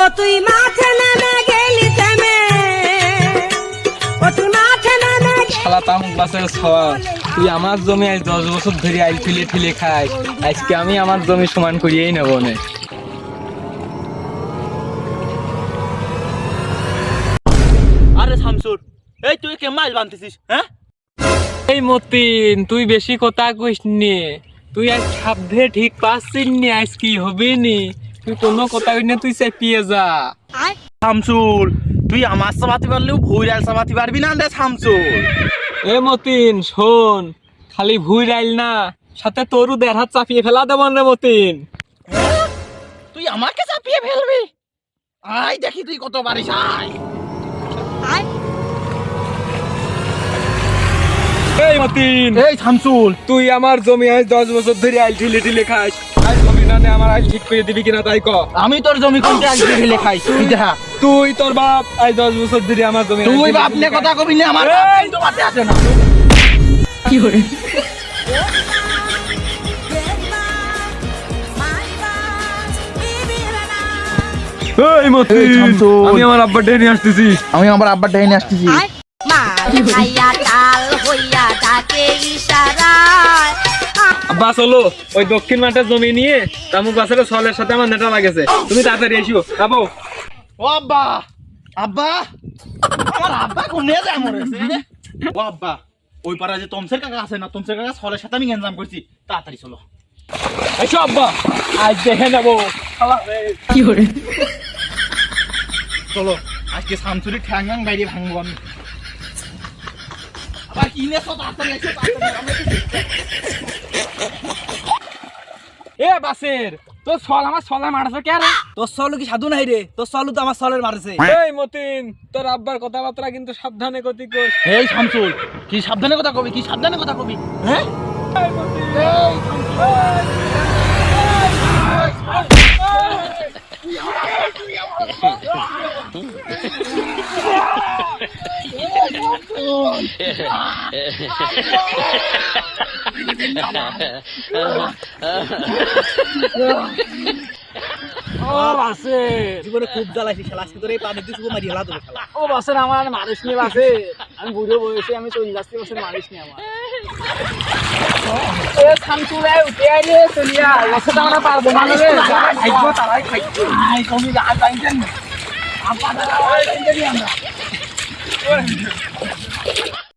ও তুই মাঠে নেমে গেলি থেমে ও তুই মাঠে নেমে গেলি শালা তামুক বাসের সওয়াল। তুই আমার জমি আজ দশ বছর ধরে আইল ফিলে ফিলে খাই। আজকে আমি আমার জমি সমান করিয়েই নেব নে। আরে শামসুর এই তুই কে মাইল বানতেছিস হ্যাঁ? এই মতিন তুই বেশি কথা কইস নি। তুই আজ সাধ্যে ঠিক পাচ্ছিস নি আজ কি হবে নি? তুই কোনো কথা কইস না তুই চেপিয়ে যা। শামসুল তুই আমার সাবাতি পারলেও ভুইরাল সাবাতি পারবি না রে শামসুল। এ মতিন শোন খালি ভুই রাইল না সাথে তোরও দেড় হাত চাপিয়ে ফেলা দেব রে মতিন। তুই আমাকে চাপিয়ে ফেলবি? আই দেখি তুই কত পারিস আয়। এই মতিন। এই শামসুল। তুই আমার জমি আজ দশ বছর ধরে আইল ঠিলে ঠিলে খাস। আজ না আমার আইল ঠিক করে দিবি কিনা তাই ক। আমি তোর জমি কোনটা আজকে ঢেলে খাই তুই দেখা তুই তোর বাপ আজ দশ বছর ধরে আমার জমি তুই বাপ নিয়ে। কথা কবি না আমার বাপ কিন্তু মাঠে আছে না। এই শামসুল। আমি আমার আব্বা ডেনে আসতেছি। আমি আমার আব্বার ডাইনে আসতেছি। মাল খাইয়া তাল হইয়া ডাকে ইশারায়। আব্বা চলো। ওই দক্ষিণ মাঠের জমি নিয়ে তামুক বাসের সলের সাথে আমার নেটা লাগেছে। তুমি তাড়াতাড়ি এসো। যাব। ও আব্বা আব্বা আমার আব্বা কোনে যায় মরেছে ও আব্বা ওই পাড়া যে তমসের কাকা আছে না তমসের কাকা সলের সাথে আমি গেঞ্জাম করছি। তাড়াতাড়ি চলো। এসো আব্বা আজ দেখে নেব। চলো আজকে শামসুরি ঠ্যাং ঠ্যাং বাইরে ভাঙবো আমি। আবার কি নেছো তাড়াতাড়ি এসো বাসের তোর সল আমার সলে মারছে কে রে? তোর সলু কি সাধু নাই রে? তোর সলু তো আমার সলের মারছে এই মতিন তোর আব্বার কথাবার্তা কিন্তু সাবধানে গতি কর এই শামসুল কি সাবধানে কথা কবি? কি সাবধানে কথা কবি? হ্যাঁ? ও বাসের জীবনে খুব জ্বালাইছি খেলা আজকে তোর এই পানি দিয়ে শুধু মারি হেলা দেবো খেলা ও বাসের আমার মারিস নি বাসে আমি বুড়ো বয়সে আমি চল্লিশ বছর মারিস নি আমার বাসে আমরা